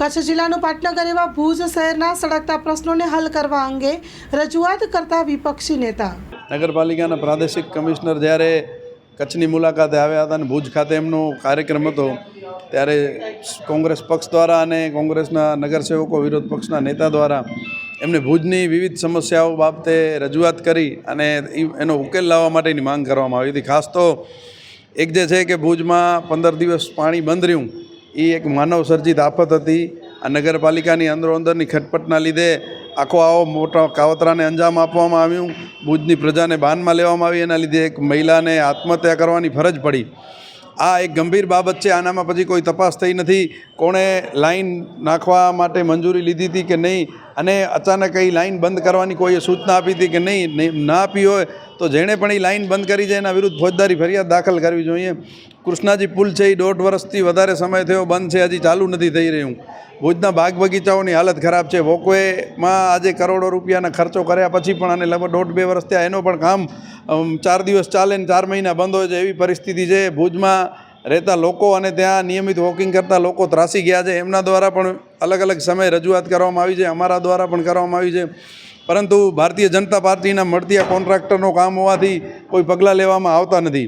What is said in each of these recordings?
કચ્છ જિલ્લાનું પાટનગર એવા ભુજ શહેરના સળગતા પ્રશ્નોને હલ કરવા અંગે રજૂઆત કરતા વિપક્ષી નેતા. નગરપાલિકાના પ્રાદેશિક કમિશનર જ્યારે કચ્છની મુલાકાતે આવ્યા હતા અને ભુજ ખાતે એમનો કાર્યક્રમ હતો, ત્યારે કોંગ્રેસ પક્ષ દ્વારા અને કોંગ્રેસના નગરસેવકો વિરોધ પક્ષના નેતા દ્વારા એમને ભુજની વિવિધ સમસ્યાઓ બાબતે રજૂઆત કરી અને એનો ઉકેલ લાવવા માટેની માંગ કરવામાં આવી હતી. ખાસ તો એક જે છે કે ભુજમાં પંદર દિવસ પાણી બંધ રહ્યું એ એક માનવ સર્જિત આફત હતી. આ નગરપાલિકાની અંદરો અંદરની ખટપટના લીધે આખો આવો મોટો કાવતરાને અંજામ આપવામાં આવ્યું. ભુજની પ્રજાને બાનમાં લેવામાં આવી. એના લીધે એક મહિલાને આત્મહત્યા કરવાની ફરજ પડી. આ એક ગંભીર બાબત છે. આનામાં પછી કોઈ તપાસ થઈ નથી. કોણે લાઈન નાખવા માટે મંજૂરી લીધી હતી કે નહીં? અને અચાનક એ લાઈન બંધ કરવાની કોઈએ સૂચના આપી હતી કે નહીં ના આપી હોય, તો જેણે પણ એ લાઈન બંધ કરી છે એના વિરુદ્ધ ફોજદારી ફરિયાદ દાખલ કરવી જોઈએ. કૃષ્ણાજી પુલ છે એ દોઢ વર્ષથી વધારે સમય થયો, બંધ છે, હજી ચાલુ નથી થઈ રહ્યું. ભુજના બાગ બગીચાઓની હાલત ખરાબ છે. વોકવેમાં આજે કરોડો રૂપિયાના ખર્ચો કર્યા પછી પણ અને લગભગ દોઢ બે વર્ષ થયા, એનો પણ કામ ચાર દિવસ ચાલે ને ચાર મહિના બંધ હોય છે એવી પરિસ્થિતિ છે. ભુજમાં રહેતા લોકો અને ત્યાં નિયમિત વોકિંગ કરતા લોકો ત્રાસી ગયા છે. એમના દ્વારા પણ અલગ અલગ સમયે રજૂઆત કરવામાં આવી છે. અમારા દ્વારા પણ કરવામાં આવી છે. પરંતુ ભારતીય જનતા પાર્ટીના મળતિયા કોન્ટ્રાક્ટરનું કામ હોવાથી કોઈ પગલાં લેવામાં આવતા નથી.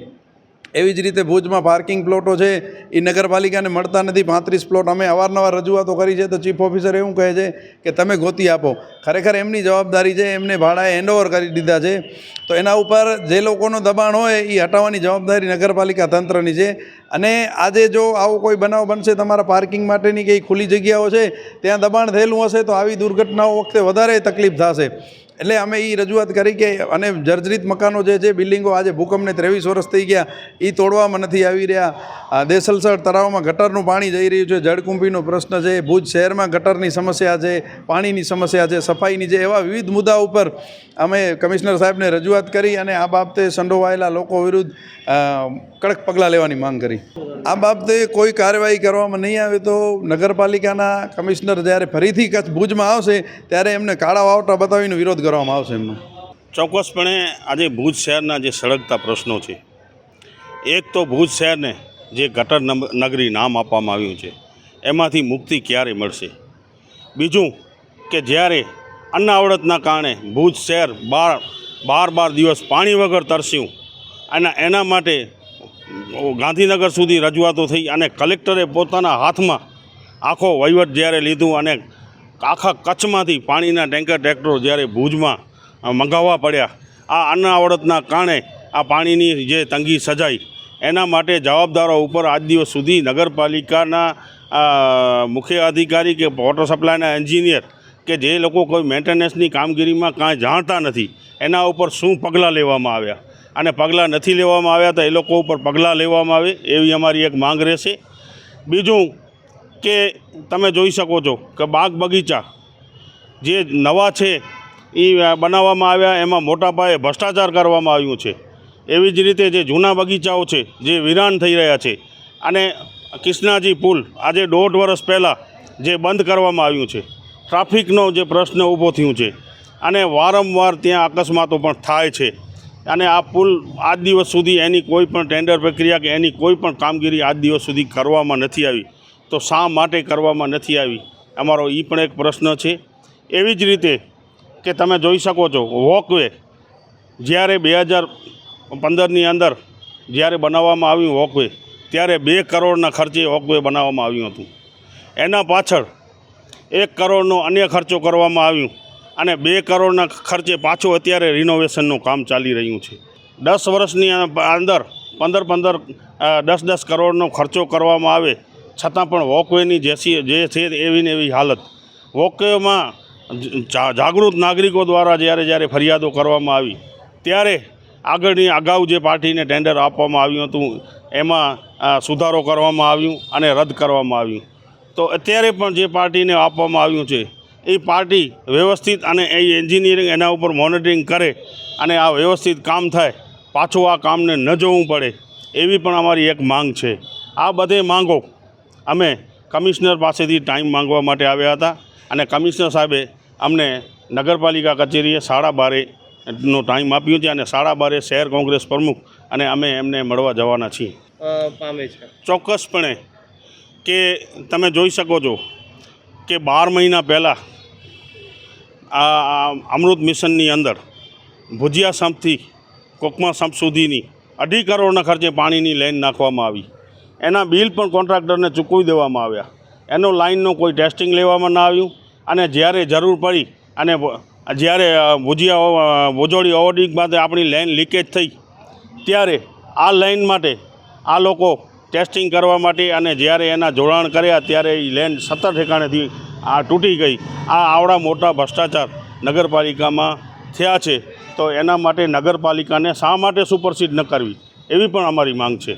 એવી જ રીતે ભુજમાં પાર્કિંગ પ્લોટો છે. એ નગરપાલિકાને મળતા નથી. પાંત્રીસ પ્લોટ અમે અવારનવાર રજૂઆતો કરી છે. તો ચીફ ઓફિસર એવું કહે છે કે તમે ગોતી આપો. ખરેખર એમની જવાબદારી છે. એમને ભાડાએ હેન્ડઓવર કરી દીધા છે. તો એના ઉપર જે લોકોનું દબાણ હોય એ હટાવવાની જવાબદારી નગરપાલિકા તંત્રની છે. અને આજે જો આવો કોઈ બનાવ બનશે, તમારા પાર્કિંગ માટેની કંઈ ખુલ્લી જગ્યાઓ છે, ત્યાં દબાણ થયેલું હશે, તો આવી દુર્ઘટનાઓ વખતે વધારે તકલીફ થશે. એટલે અમે એ રજૂઆત કરી કે, અને જર્જરિત મકાનો જે છે, બિલ્ડિંગો આજે ભૂકંપને ત્રેવીસ વર્ષ થઈ ગયા એ તોડવામાં નથી આવી રહ્યા. દેસલસર તળાવમાં ગટરનું પાણી જઈ રહ્યું છે. જળકુંભીનો પ્રશ્ન છે. ભુજ શહેરમાં ગટરની સમસ્યા છે, પાણીની સમસ્યા છે, સફાઈની છે, એવા વિવિધ મુદ્દા ઉપર અમે કમિશનર સાહેબને રજૂઆત કરી અને આ બાબતે સંડોવાયેલા લોકો વિરુદ્ધ કડક પગલાં લેવાની માંગ કરી. આ બાબતે કોઈ કાર્યવાહી કરવામાં નહીં આવે તો નગરપાલિકાના કમિશનર જ્યારે ફરીથી કચ્છ ભુજમાં આવશે, ત્યારે એમને કાળા વાવટા બતાવીને વિરોધ કરવામાં આવશે એમનો. ચોક્કસપણે આજે ભુજ શહેરના જે સળગતા પ્રશ્નો છે, એક તો ભુજ શહેરને જે ગટર નગરી નામ આપવામાં આવ્યું છે, એમાંથી મુક્તિ ક્યારે મળશે? બીજું કે જ્યારે અન્ન આવડતના કારણે ભુજ શહેર બાર બાર બાર દિવસ પાણી વગર તરસ્યું. અને એના માટે ગાંધીનગર સુધી રજૂઆતો થઈ અને કલેક્ટરે પોતાના હાથમાં આખો વહીવટ જ્યારે લીધું અને આખા કચ્છમાંથી પાણીના ટેન્કર ટ્રેક્ટરો જ્યારે ભુજમાં મંગાવવા પડ્યા, આ અન્ન આવડતના કારણે આ પાણીની જે તંગી સજાઈ એના માટે જવાબદારો ઉપર આજ દિવસ સુધી નગરપાલિકાના મુખ્ય અધિકારી કે વોટર સપ્લાયના એન્જિનિયર કે જે લોકો કોઈ મેન્ટેનન્સની કામગીરીમાં કાંઈ જાણતા નથી, એના ઉપર શું પગલાં લેવામાં આવ્યા? અને પગલાં નથી લેવામાં આવ્યા તો એ લોકો ઉપર પગલાં લેવામાં આવે એવી અમારી એક માંગ રહેશે. બીજું કે તમે જોઈ શકો છો કે બાગ બગીચા જે નવા છે એ બનાવવામાં આવ્યા, એમાં મોટા પાયે ભ્રષ્ટાચાર કરવામાં આવ્યું છે. એવી જ રીતે જે જૂના બગીચાઓ છે, જે વિરાન થઈ રહ્યા છે. અને કૃષ્ણાજી પુલ આજે દોઢ વર્ષ પહેલાં જે બંધ કરવામાં આવ્યું છે. ટ્રાફિકનો જે પ્રશ્ન ઊભો થયું છે અને વારંવાર ત્યાં અકસ્માતો પણ થાય છે. અને આ પુલ આજ દિવસ સુધી એની કોઈ પણ ટેન્ડર પ્રક્રિયા કે એની કોઈ પણ કામગીરી આજ દિવસ સુધી કરવામાં નથી આવી. તો શા માટે કરવામાં નથી આવી? અમારો એ પણ એક પ્રશ્ન છે. એવી જ રીતે કે તમે જોઈ શકો છો વોકવે જ્યારે બે હજાર પંદરની અંદર જ્યારે બનાવવામાં આવ્યું વોકવે ત્યારે બે કરોડના ખર્ચે વોકવે બનાવવામાં આવ્યું હતું. એના પાછળ એક કરોડનો અન્ય ખર્ચો કરવામાં આવ્યું અને બે કરોડના ખર્ચે પાછું અત્યારે રિનોવેશનનું કામ ચાલી રહ્યું છે. દસ વર્ષની અંદર પંદર પંદર દસ દસ કરોડનો ખર્ચો કરવામાં આવે છતાં પણ વોકવેની જેસી જે છે એવી ને એવી હાલત. વોકવેમાં જાગૃત નાગરિકો દ્વારા જ્યારે જ્યારે ફરિયાદો કરવામાં આવી, ત્યારે આગળની અગાઉ જે પાર્ટીને ટેન્ડર આપવામાં આવ્યું હતું, એમાં સુધારો કરવામાં આવ્યું અને રદ કરવામાં આવ્યું. તો અત્યારે પણ જે પાર્ટીને આપવામાં આવ્યું છે એ પાર્ટી વ્યવસ્થિત અને એ એન્જિનિયરિંગ એના ઉપર મોનિટરિંગ કરે અને આ વ્યવસ્થિત કામ થાય પાછું આ કામને ન જોવું પડે એવી પણ અમારી એક માંગ છે. આ બધે માંગો અમે કમિશનર પાસેથી ટાઈમ માંગવા માટે આવ્યા હતા અને કમિશનર સાહેબે અમને નગરપાલિકા કચેરીએ સાડા બારે નો ટાઈમ આપ્યો છે અને સાડા બારે શહેર કોંગ્રેસ પ્રમુખ અને અમે એમને મળવા જવાના છીએ. ચોક્કસપણે કે તમે જોઈ શકો છો કે બાર મહિના પહેલાં આ અમૃત મિશનની અંદર ભુજિયા સંપથી કોકમા સંપ સુધીની અઢી કરોડના ખર્ચે પાણીની લાઈન નાખવામાં આવી. એના બિલ પણ કોન્ટ્રાક્ટરને ચૂકવી દેવામાં આવ્યા. એનો લાઇનનો કોઈ ટેસ્ટિંગ લેવામાં ના આવ્યું અને જ્યારે જરૂર પડી અને જ્યારે ભુજિયા ભુજોડી ઓવરડિંગ માટે આપણી લાઇન લીકેજ થઈ, ત્યારે આ લાઈન માટે આ લોકો ટેસ્ટિંગ કરવા માટે અને જ્યારે એના જોડાણ કર્યા ત્યારે એ લેન્ડ સત્તર ઠેકાણેથી આ તૂટી ગઈ. આ આવડા મોટા ભ્રષ્ટાચાર નગરપાલિકામાં થયા છે. તો એના માટે નગરપાલિકાને શા માટે સુપરસીડ ન કરવી? એવી પણ અમારી માંગ છે.